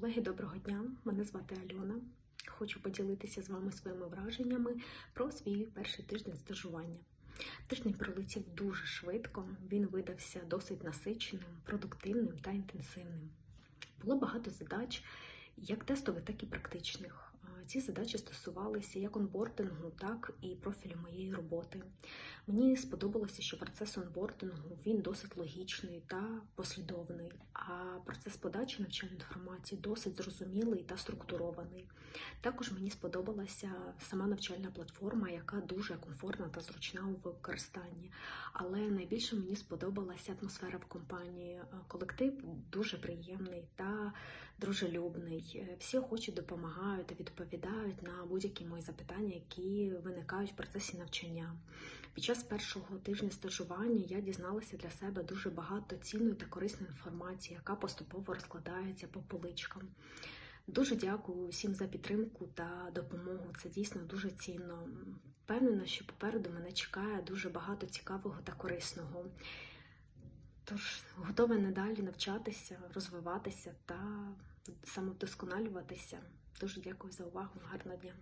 Колеги, доброго дня! Мене звати Альона. Хочу поділитися з вами своїми враженнями про свій перший тиждень стажування. Тиждень пролетів дуже швидко, він видався досить насиченим, продуктивним та інтенсивним. Було багато задач, як тестових, так і практичних. Ці задачі стосувалися як онбордингу, так і профілю моєї роботи. Мені сподобалося, що процес онбордингу він досить логічний та послідовний, а процес подачі навчальної інформації досить зрозумілий та структурований. Також мені сподобалася сама навчальна платформа, яка дуже комфортна та зручна у використанні. Але найбільше мені сподобалася атмосфера в компанії. Колектив дуже приємний та дружелюбний. Всі охоче допомагають та відповідають на будь-які мої запитання, які виникають в процесі навчання. Під час першого тижня стажування я дізналася для себе дуже багато цінної та корисної інформації, яка поступово розкладається по поличкам. Дуже дякую всім за підтримку та допомогу. Це дійсно дуже цінно. Впевнена, що попереду мене чекає дуже багато цікавого та корисного. Тож готова надалі навчатися, розвиватися та самовдосконалюватися. Дуже дякую за увагу. Гарного дня!